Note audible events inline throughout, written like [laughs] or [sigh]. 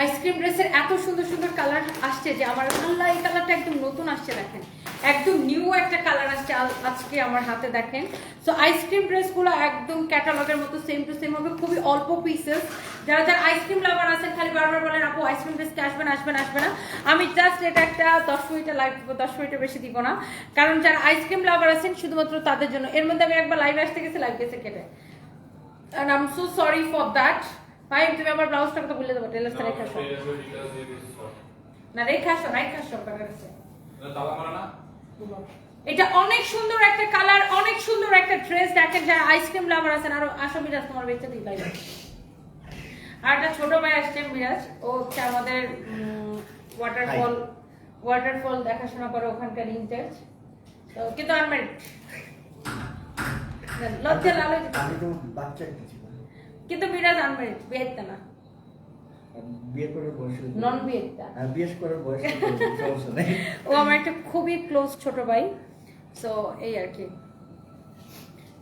Ice cream ড্রেসের এত সুন্দর সুন্দর কালার আসছে যে আমার আল্লাহ, এই কালারটা একদম নতুন আসছে, দেখেন। একদম নিউ একটা কালার আসছে আজকে আমার হাতে, দেখেন। সো আইসক্রিম ড্রেসগুলো একদম ক্যাটালগের মতো সেম টু সেম হবে, খুবই অল্প পিসেস যারা যারা আইসক্রিম লাভার আছেন, খালি বারবার বলেন, আপু, আইসক্রিম ড্রেসকে আসবেন আসবেন আসবে না আমি জাস্ট এটা একটা দশ মিনিটে লাইভ দিব, দশ মিনিটের বেশি দিব না। কারণ যারা আইসক্রিম লাভার আছেন, শুধুমাত্র তাদের জন্য। এর মধ্যে আমি একবার লাইভে আসতে গেছি লাইভ গেছে কেটে। And I'm so sorry for that. ভাই তুমি আমার ব্লাউজটা কথা বলে দেবো টেলার স্যার রেখে আসো। না রেখে আসো রেখে আসো কাছে। এটা অনেক সুন্দর একটা কালার অনেক সুন্দর একটা ড্রেস দেখেন যারা আইসক্রিম লাভার আছেন আর আসো মিরাজ তোমার বেঁচে দিই লাইভ আর একটা ছোট ভাই আসছে মিরাজ ও হচ্ছে আমাদের ওয়াটারফল ওয়াটারফল দেখাশোনা করে ওখানকার ইনচার্জ তো কিন্তু আনমেরিড লজ্জা লাল আমি তো বাচ্চা কিন্তু মিরাজ আনমেরিড বিয়েতে না। বিয়ে করার বয়স নন বিয়েটা। হ্যাঁ, বিয়ে করার বয়স সমস্যা নেই। [laughs] ও আমার একটা খুবই ক্লোজ ছোট ভাই। সো এই আর কি।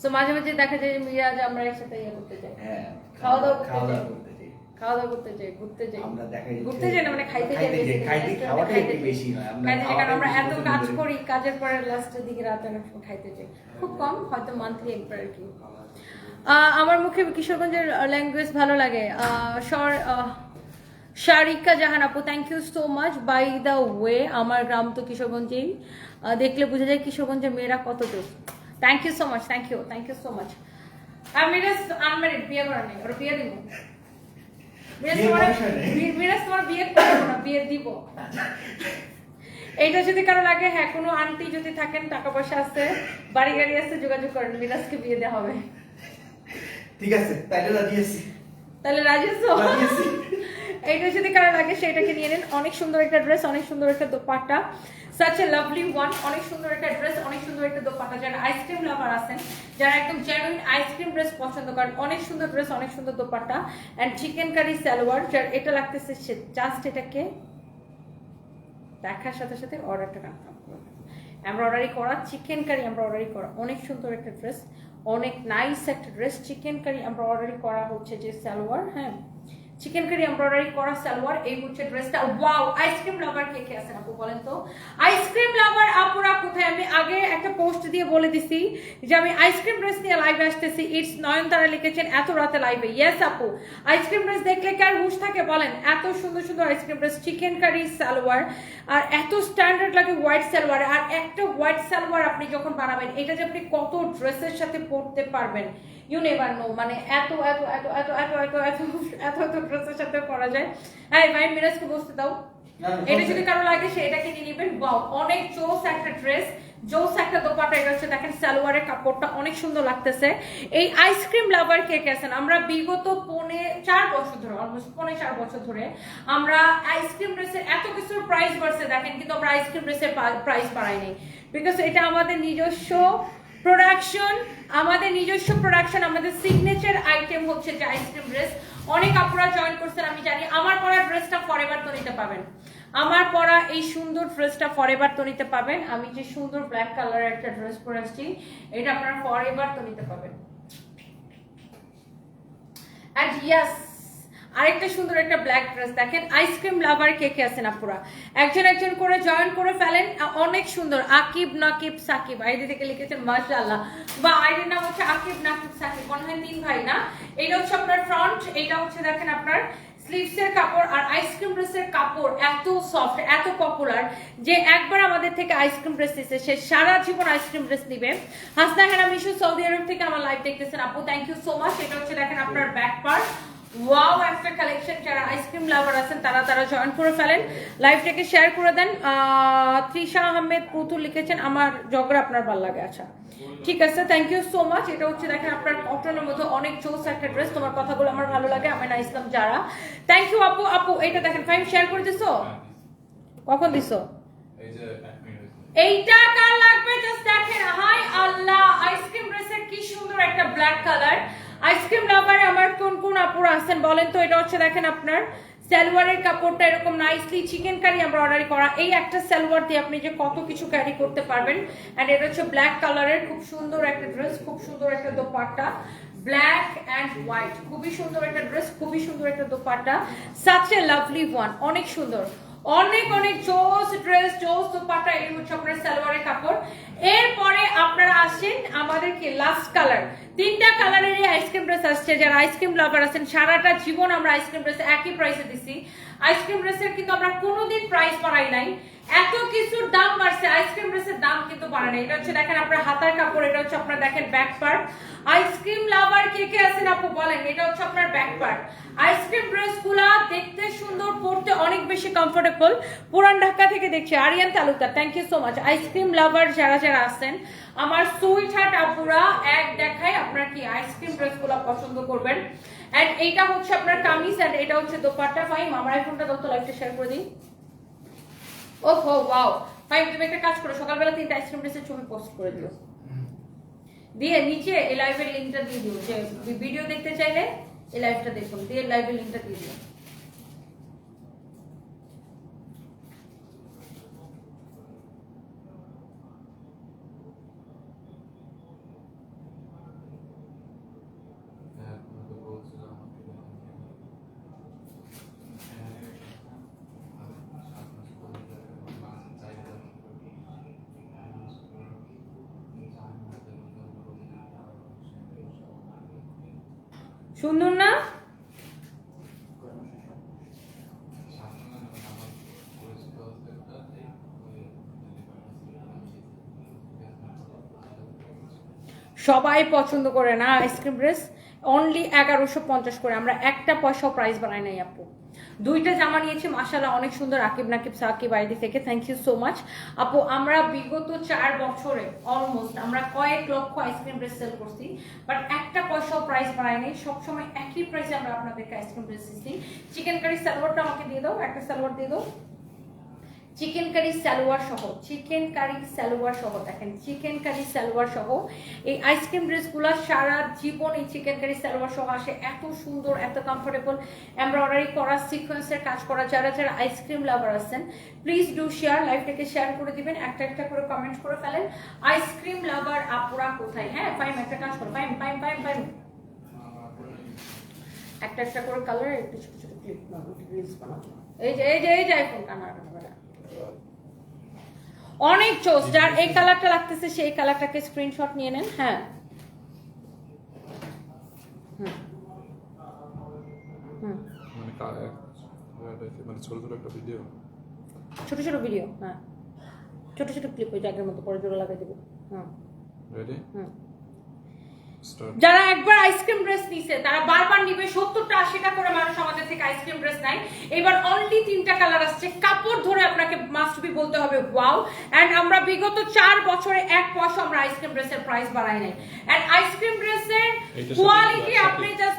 সো মাঝে মাঝে দেখা যায় যে মিরাজ আমরা একসাথে ইয়ে করতে যাই। হ্যাঁ খাওয়া দাওয়া করতে খাওয়া দাওয়া যাই। খাওয়া দাওয়া করতে যাই ঘুরতে যাই। আমরা দেখা ঘুরতে যাই না মানে খাইতে যাই খাইতে একটু বেশি হয়, আমরা কারণ আমরা এত কাজ করি। কাজের পরে লাস্টের দিকে রাতে অনেক খাইতে যাই। খুব কম হয়তো মান্থলি একবার আর কি। আমার মুখে কিশোরগঞ্জের ল্যাঙ্গুয়েজ ভালো লাগে। আহ, স্বর শারিকা জাহান আপু thank you so much by the way আমার গ্রাম তো কিশোরগঞ্জেই। দেখলে বোঝা যায় কিশোরগঞ্জের মেয়েরা কত দূর thank you so much thank you thank you so much R Miraj unmarried বিয়ে করা নেই ওর বিয়ে দিব। মিরাজ তোমার বিয়ে করব না বিয়ে দিব। এইটা যদি কারও লাগে হ্যাঁ কোনো আন্টি যদি থাকেন টাকা পয়সা আছে বাড়ি গাড়ি আছে যোগাযোগ করেন মিরাজকে বিয়ে দেওয়া হবে। ঠিক আছে তাইলে রাজি আছি। তাহলে রাজি আছো? [laughs] যদি কারও লাগে সেটাকে নিয়ে নিন। অনেক সুন্দর একটা ড্রেস অনেক সুন্দর একটা dupatta. Such a lovely one অনেক সুন্দর একটা ড্রেস অনেক সুন্দর একটা দোপাট্টা। যারা আইসক্রিম লাভার আছেন যারা একদম জেনুইন আইসক্রিম ড্রেস পছন্দ করেন অনেক সুন্দর ড্রেস অনেক সুন্দর দোপাট্টা। অ্যান্ড চিকেন কারি সালোয়ার যার এটা লাগতেছে জাস্ট এটাকে দেখার সাথে সাথে অর্ডারটা কনফার্ম করবেন। এমব্রয়ডারি করা চিকেন কারি এমব্রয়ডারি করা অনেক সুন্দর একটা ড্রেস অনেক নাইস একটা ড্রেস চিকেন কারি এমব্রয়ডারি করা হচ্ছে যে সালোয়ার হ্যাঁ? চিকেন কারি এমব্রয়ডারি করা সালোয়ার এই হচ্ছে ড্রেসটা ওয়াও আইসক্রিম লাভার কে কে আছেন আপু বলেন তো আইসক্রিম লাভার আপুরা কোথায় আমি আগে একটা পোস্ট দিয়ে বলে দিছি যে আমি আইসক্রিম ড্রেস নিয়ে লাইভে আসতেছি ইটস নয়নতারা লিখেছেন এত রাতে লাইভে ইয়েস আপু আইসক্রিম ড্রেস দেখলে কি আর হুশ থাকে বলেন এত সুন্দর সুন্দর ice cream dress chikankari salwar আর এত স্ট্যান্ডার্ড লাগে হোয়াইট সালোয়ার আর একটা হোয়াইট সালোয়ার আপনি যখন বানাবেন এটা যে আপনি কত ড্রেসের সাথে পরতে পারবেন ইউ নেভার নো মানে এত এত এত এত এত এত এত এত এত সাথে পরা যায়। হ্যাঁ ভাই মিরাজকে বসতে দাও। না, এটা যদি কারও লাগে সে নেবেন। বাও অনেক জোস একটা ড্রেস জোস একটা দোপাটা এটা হচ্ছে দেখেন সালোয়ারের কাপড়টা অনেক সুন্দর লাগতেছে। এই আইসক্রিম লাভার কে কে আছেন? আমরা বিগত পৌনে চার বছর ধরে অলমোস্ট পৌনে চার বছর ধরে আমরা আইসক্রিম ড্রেসের এত কিছুর প্রাইস বাড়ছে দেখেন কিন্তু আমরা আইসক্রিম ড্রেসের প্রাইস বাড়াই নাই বিকজ এটা আমাদের নিজস্ব প্রোডাকশন আমাদের নিজস্ব প্রোডাকশন আমাদের সিগনেচার আইটেম হচ্ছে যে আইসক্রিম ড্রেস অনেক আপনারা জয়েন করছেন, আমি জানি। আমার পরা ড্রেসটা ফরএভার তো নিতে পাবেন। আমার পরা এই সুন্দর ড্রেসটা ফরএভার তো নিতে পাবেন। আমি যে সুন্দর ব্ল্যাক কালারের একটা ড্রেস পরে আসছি, এটা আপনারা ফরএভার তো নিতে পাবেন। অ্যান্ড ইয়াস আরেকটা সুন্দর একটা ব্ল্যাক ড্রেস দেখেন আইসক্রিম লাভার কে কে আছেন আপুরা? একজন একজন করে জয়েন করে ফেলেন অনেক সুন্দর। আকিব নাকিব সাকিব, আইডি থেকে লিখেছেন, মাশাআল্লাহ। বা আইডির নাম হচ্ছে আকিব নাকিব সাকিব, মনে হয় তিন ভাই না? এটা হচ্ছে আপনার ফ্রন্ট এটা হচ্ছে দেখেন আপনার স্লিভসের কাপড় আর আইসক্রিম ড্রেসের কাপড় এত সফট এত পপুলার যে একবার আমাদের থেকে আইসক্রিম ড্রেস নিছে, সে সারা জীবন আইসক্রিম ড্রেস নিবে। হাসনা হেনা মিশু সৌদি আরব থেকে আমার লাইভ দেখতেছেন আপু থ্যাংক ইউ সো মাচ এটা হচ্ছে দেখেন আপনার ব্যাক পার্ট ওয়াও একটা কালেকশন যারা আইসক্রিম লাভার আছেন, তারা তারা জয়েন করে ফেলেন। লাইভটাকে শেয়ার করে দেন। তৃষা আহমেদ পুতুল লিখেছেন, আমার জগরা আপনার ভালো লাগে আচ্ছা। ঠিক আছে থ্যাংক ইউ সো মাচ এটা হচ্ছে, দেখেন, আপনার কটনের মধ্যে অনেক চোস একটা ড্রেস তোমার কথাগুলো আমার ভালো লাগে, আমি না ইসলাম যারা। থ্যাংক ইউ আপু আপু এটা দেখেন ফাইন শেয়ার করে দিছো? কখন দিছো? এইটা কার লাগবে? জাস্ট দেখেন হাই আল্লাহ আইসক্রিম ড্রেসের কি সুন্দর একটা ব্ল্যাক কালার আইসক্রিম লাভারে আমার কোন কোন আপুরা আছেন বলেন তো? এটা হচ্ছে দেখেন আপনার, সালোয়ারের কাপড়টা এরকম নাইসলি চিকেন কারি আমরা অর্ডার করা। এই একটা সালোয়ার দিয়ে আপনি যে কত কিছু ক্যারি করতে পারবেন। অ্যান্ড এটা হচ্ছে ব্ল্যাক কালারের খুব সুন্দর একটা ড্রেস খুব সুন্দর একটা দোপাট্টা। ব্ল্যাক অ্যান্ড হোয়াইট খুবই সুন্দর একটা ড্রেস খুবই সুন্দর একটা dupatta. Such a lovely one অনেক সুন্দর। অনেক অনেক চোস, ড্রেস, চোস, দুপাটা, এই হচ্ছে আপনার সালোয়ারের কাপড়। এরপরে আপনারা আসেন আমাদেরকে লাস্ট কালার তিনটা কালারেরই আইসক্রিম ড্রেস আসছে। যারা আইসক্রিম লাভার আছেন, সারাটা জীবন আমরা আইসক্রিম ড্রেস একই প্রাইসে দিছি। আইসক্রিম ড্রেসের কিন্তু আমরা কোনোদিন প্রাইস বাড়াই নাই। এত কিছুর দাম বাড়ছে, আইসক্রিম ড্রেসের দাম কিন্তু বাড়ে নাই এটা হচ্ছে দেখেন আপনার হাতার কাপড়, এটা হচ্ছে আপনার দেখেন back part ice cream lover কে কে আছেন আপু বলেন, এটা হচ্ছে আপনার ব্যাক পার্ট আইসক্রিম ড্রেসগুলা দেখতে সুন্দর পড়তে অনেক বেশি কমফোর্টেবল পুরান ঢাকা থেকে দেখছি, Ariyan Talukdar thank you so much ice cream lover যারা যারা আছেন, আমার সুইট হার্ট আপুরা এক দেখায় আপনার কি আইসক্রিম ড্রেসগুলা পছন্দ করবেন। এন্ড এইটা হচ্ছে আপনার কামিজ এন্ড এটা হচ্ছে দোপাট্টা। ফাইম আমার আইফোনটা দত্ত লাইভটা শেয়ার করে দিই। ওহো ওয়াও ফাইন তুমি একটা কাজ করো, সকালবেলা তিনটা আইসক্রিম ড্রেসের ছবি পোস্ট করে দিও। দিয়ে নিচে এই লাইভের লিঙ্কটা দিয়ে দিও, যে ভিডিও দেখতে চাইলে এই লাইভটা দেখুন, দিয়ে লাইভের লিঙ্কটা দিয়ে দিও হ্যাঁ তোমাকে বলছিলাম আমাকে সুন্দর না? সবাই পছন্দ করে না আইসক্রিম ড্রেস অনলি এগারোশো পঞ্চাশ করে। আমরা একটা পয়সাও প্রাইস বানাই নাই, আপু। দুইটা জামা নিয়েছি মাসালা অনেক সুন্দর আকিব নাকিব সাকিব আইডি থেকে। থ্যাংক ইউ সো মাচ আপু, আমরা বিগত চার বছরে অলমোস্ট আমরা কয়েক লক্ষ আইসক্রিম ব্রেস সেল করছি বাট একটা পয়সাও প্রাইস বাড়ায়নি। সবসময় একই প্রাইসে আমরা আপনাদেরকে আইসক্রিম ব্রেস দিচ্ছি। চিকেন কারি সালোয়ারটা আমাকে দিয়ে দাও, একটা সালোয়ার দিয়ে দাও। চিকেন কারি সালোয়ার সহ চিকেন কারি সালোয়ার সহ দেখেন চিকেন কারি সালোয়ার সহ এই আইসক্রিম ড্রেসগুলো সারা জীবন এই চিকেন কারি সালোয়ার সহ আসে। এত সুন্দর, এত কমফোর্টেবল এমব্রয়ডারি করা সিকোয়েন্সের কাজ করা। যারা যারা আইসক্রিম লাভার আছেন প্লিজ ডু শেয়ার লাইভটাকে শেয়ার করে দিবেন। একটা একটা করে কমেন্ট করে ফেলেন। আইসক্রিম লাভার আপুরা কোথায়? হ্যাঁ ফাইম একটা কাজ করো। ফাইম ফাইম ফাইম ফাইম একটা একটা করে কালার একটু ছোট ছোট ক্লিপ এই যে এই যে এই যে আইফোন কানার অনেক চোস যার এই কালারটা লাগতেছে সেই কালারটাকে স্ক্রিনশট নিয়ে নেন হ্যাঁ। মানে এক- মানে ছোট ছোট ভিডিও ছোট ছোট ভিডিও হ্যাঁ। ছোট ছোট ক্লিপ ওই জায়গার মতো পরে জোড়া লাগাই দেবো হ্যাঁ। রেডি হুম। যারা একবার আইসক্রিম ড্রেস নিছে তারা বারবার নিবে সত্তরটা আশিটা করে মানুষ আমাদের থেকে আইসক্রিম ড্রেস নাই এবার অনলি তিনটা কালার আসছে কাপড় ধরে আপনাকে মাস্ট বি বলতে হবে ওয়াও অ্যান্ড আমরা বিগত চার বছরে এক পয়সা আমরা আইসক্রিম ড্রেসের প্রাইস বাড়াই নাই। এন্ড আইসক্রিম ড্রেসের কোয়ালিটি আপনি জাস্ট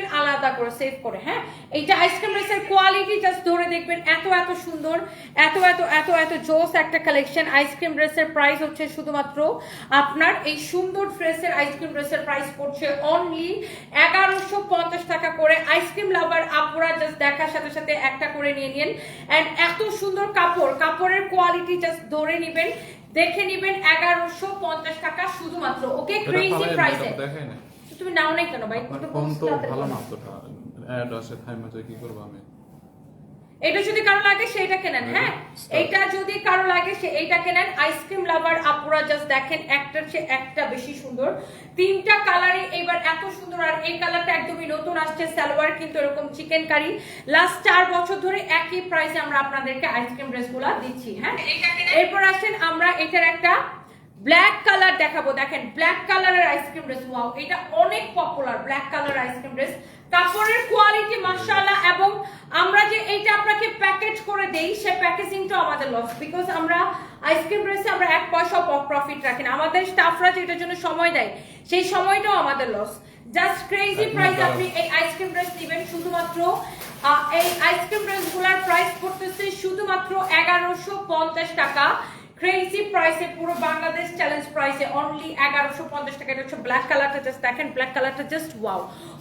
দেখবেন আলাদা করে সেভ করে হ্যাঁ? এইটা আইসক্রিম ড্রেসের কোয়ালিটি জাস্ট ধরে দেখবেন এত এত সুন্দর এত এত এত এত জোস একটা কালেকশন আইসক্রিম ড্রেসের প্রাইস হচ্ছে শুধুমাত্র আপনার এই সুন্দর ড্রেসের আইসক্রিম ড্রেসের প্রাইস পড়ছে অনলি এগারোশো পঞ্চাশ টাকা করে। আইসক্রিম লাভার আপুরা জাস্ট দেখার সাথে সাথে একটা করে নিয়ে নিন। এন্ড এত সুন্দর কাপড় কাপড়ের কোয়ালিটি জাস্ট ধরে নিবেন দেখে নিবেন এগারোশো পঞ্চাশ টাকা শুধুমাত্র। ওকে ক্রেজি প্রাইসে তুমি নাও নাই কেন? ভাই একটু ফোন তো ভালো না অতটা অ্যাড আসে থাইমা যায় কি করব আমি? এটা যদি কারও লাগে সেটা কেনেন হ্যাঁ এটা যদি কারও লাগে সে এইটা কেনেন। আইসক্রিম লাভার আপুরা জাস্ট দেখেন একটার চেয়ে একটা বেশি সুন্দর। তিনটা কালারে এবার এত সুন্দর আর এই কালারটা একদমই নতুন আসছে সালোয়ার কিন্তু এরকম চিকেন কারি লাস্ট চার বছর ধরে একই প্রাইসে আমরা আপনাদেরকে আইসক্রিম ড্রেসগুলো দিচ্ছি হ্যাঁ? এরপর আসেন আমরা এটার একটা ব্ল্যাক কালার দেখাবো দেখেন ব্ল্যাক কালারের আইসক্রিম ড্রেস ওয়াও এটা অনেক popular black colour ice cream dress কাপড়ের কোয়ালিটি মাশাআল্লাহ এবং আমরা যে এইটা আপনাকে প্যাকেজ করে দেই সে প্যাকেজিংটাও আমাদের লস বিকজ আমরা আইসক্রিম ড্রেসে আমরা এক পয়সা প্রফিট রাখি না। আমাদের স্টাফরা যেটার জন্য সময় দেয় সেই সময়টাও আমাদের লস জাস্ট ক্রেজি প্রাইস আপনি এই আইসক্রিম ড্রেস নেবেন শুধুমাত্র এই আইসক্রিম ড্রেসগুলার প্রাইস পড়তেছে শুধুমাত্র এগারোশো পঞ্চাশ টাকা। ক্রেজি প্রাইসে পুরো বাংলাদেশ চ্যালেঞ্জ প্রাইসে অনলি এগারোশো পঞ্চাশ টাকা। এটা হচ্ছে ব্ল্যাক কালারটা জাস্ট দেখেন ব্ল্যাক কালারটা জাস্ট ওয়াও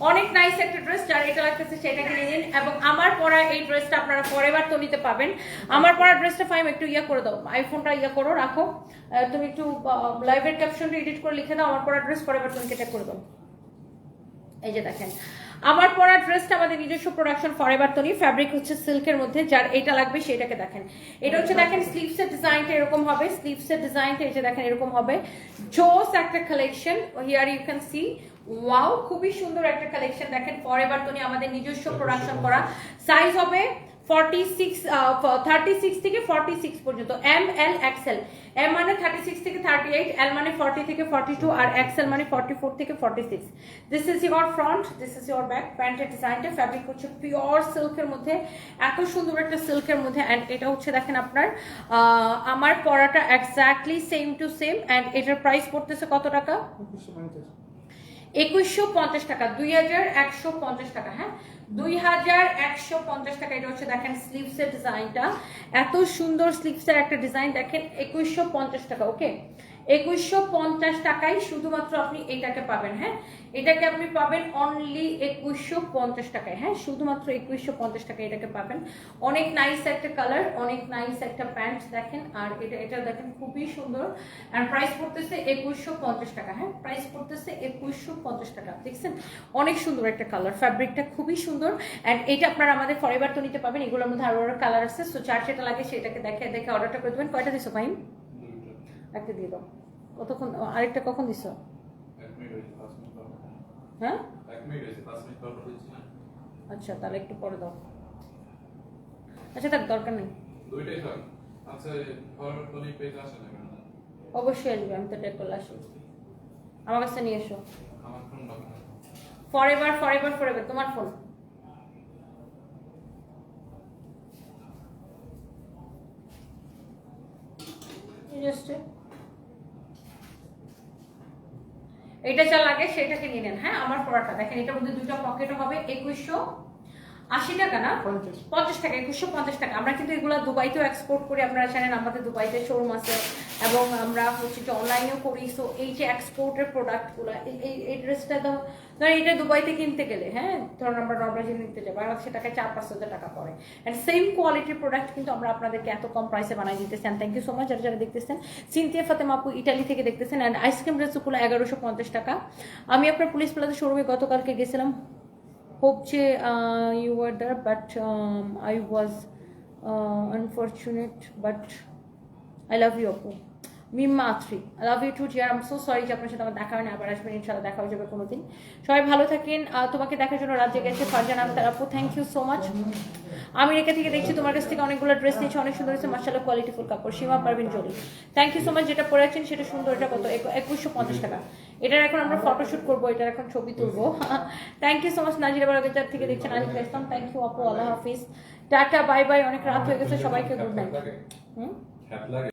অনেক নাইস একটা ড্রেস যার এটা লাগতেছে সেটা কিনে নিন। এবং আমার পরা এই ড্রেসটা আপনারা পরের তো নিতে পাবেন। আমার পরা ড্রেসটা ফাইম একটু ইয়া করে দাও। আইফোনটা ইয়া করো, রাখো। তুমি একটু লাইভের ক্যাপশনটা এডিট করে লিখে দাও। আমার পরা ড্রেস পরের বার তুমি কেটে করে দাও। এই যে দেখেন। আমার পরা ড্রেসটা আমাদের নিজস্ব প্রোডাকশন ফর ফরএভার তৈরি ফ্যাব্রিক হচ্ছে সিল্কের মধ্যে যার এটা লাগবে সেটাকে দেখেন। এটা হচ্ছে দেখেন স্লিভসের ডিজাইনটা এরকম হবে স্লিভসের ডিজাইনটা এই যে দেখেন এরকম হবে। জোস একটা collection here you can see wow খুবই সুন্দর একটা কালেকশন দেখেন ফরএভার তৈরি আমাদের নিজস্ব প্রোডাকশন করা। সাইজ হবে ফর্টি সিক্স থার্টি সিক্স থেকে সিক্স পর্যন্ত। এম এল এম মানে থার্টি সিক্স থেকে থার্টি এইট এল মানে ফর্টি থেকে ফর্টি টু আর মানে ফোর থেকে forty six this front this প্যান্টের ডিজাইনটা পিওর সিল্কের মধ্যে। এত সুন্দর একটা সিল্কের মধ্যে অ্যান্ড এটা হচ্ছে দেখেন আপনার আমার পরাটা exactly same to same and এটার প্রাইস পড়তেছে কত টাকা? একুশশো পঞ্চাশ টাকা, দুই হাজার একশো পঞ্চাশ টাকা হ্যাঁ? দুই হাজার একশো পঞ্চাশ টাকা, এটা হচ্ছে দেখেন স্লিভসের ডিজাইনটা এত সুন্দর স্লিভসের একটা ডিজাইন দেখেন, একুশশো পঞ্চাশ টাকা ওকে একুশশো পঞ্চাশ টাকায় শুধুমাত্র আপনি এটাকে পাবেন হ্যাঁ? এটাকে আপনি পাবেন অনলি একুশশো পঞ্চাশ টাকায় হ্যাঁ? শুধুমাত্র একুশশো পঞ্চাশ টাকায় এটাকে পাবেন। অনেক নাইস একটা কালার অনেক নাইস একটা প্যান্ট দেখেন আর এটা এটা দেখেন খুবই সুন্দর। আর প্রাইস পড়তেছে একুশশো পঞ্চাশ টাকা হ্যাঁ? প্রাইস পড়তেছে একুশশো পঞ্চাশ টাকা দেখছেন? অনেক সুন্দর একটা কালার ফ্যাব্রিকটা খুবই সুন্দর। অ্যান্ড এটা আপনারা আমাদের ফরেবার তো নিতে পাবেন এগুলোর মধ্যে আরও আরও কালার আছে। সো চার যেটা লাগে সেটাকে দেখে দেখে অর্ডারটা করে দেবেন। কয়টা দিছো ভাই একটা দিয়ে দাও। কতক্ষণ আরেকটা কখন দিছো? হ্যাঁ? আচ্ছা তাহলে একটু পরে দাও। আচ্ছা তার দরকার নেই। দুইটাই থাক আচ্ছা ফরওয়ার্ড তো পেজ আসে না অবশ্যই আসবে আমি তো টেক করলে আসব আমার কাছে নিয়ে এসো। আমার phone forever forever forever তোমার ফোন এটা যা লাগে সেটাকে নিয়ে নেন। হ্যাঁ আমার পড়াটা। দেখেন, এটার মধ্যে দুটো পকেটও হবে, একুশশো আশি টাকা না? পঞ্চাশ। টাকা একুশশো পঞ্চাশ টাকা। আমরা কিন্তু এগুলো দুবাইতেও এক্সপোর্ট করি। আপনারা জানেন আমাদের দুবাইতে শোরুম আছে এবং আমরা হচ্ছে যে অনলাইনেও করি। সো এই যে এক্সপোর্টের প্রোডাক্টগুলো এই এই ড্রেসটা তো ধরেন এটা দুবাইতে কিনতে গেলে হ্যাঁ? ধরুন আমরা নর্মাল জিনিস নিতে যাই বাংলাদেশের টাকায় চার পাঁচ হাজার টাকা পড়ে। অ্যান্ড সেম কোয়ালিটির প্রোডাক্ট কিন্তু আমরা আপনাদেরকে এত কম প্রাইসে বানাই দিতেছি and thank you so much যারা যারা দেখতেছেন। সিনথিয়া ফাতেমা আপু ইটালি থেকে দেখতেছেন। অ্যান্ড আইসক্রিম ড্রেসগুলো এগারোশো পঞ্চাশ টাকা। আমি আপনার পুলিশ প্লাজা শোরুমে গতকালকে গেছিলাম। hope che uh, you were there but um, i was uh, unfortunate but i love you Apu. Mimma Atri love you two জিয়ার আম সো সরি যে আপনার সাথে আমার দেখা হয়নি, আবার আসবেন ইনশাল্লাহ দেখা হয়ে যাবে কোনোদিন। সবাই ভালো থাকেন। তোমাকে দেখার জন্য রাজ্যে জেগেছে। ফারজান আক্তার আপু থ্যাংক ইউ সো মাচ আমি রেখে থেকে দেখছি তোমার কাছ থেকে অনেকগুলো ড্রেস নিয়েছি, অনেক সুন্দর হয়েছে। মার্শাল্লাহ কোয়ালিটিফুল কাপড়। Sima, Parvin, Joly. Thank you so much যেটা পরে আছেন সেটা সুন্দর। এটা কত? একুশশো পঞ্চাশ টাকা। এটার এখন আমরা ফটোশুট করব, এটার এখন ছবি তুলবো। Thank you so much Nazira Baragazar থেকে দেখছেন আলিফ ইসলাম। থ্যাংক ইউ আপু, আল্লাহ হাফিজ। টাটা বাই বাই অনেক রাত হয়ে গেছে, সবাইকে গুড নাইট হুম? লাগে।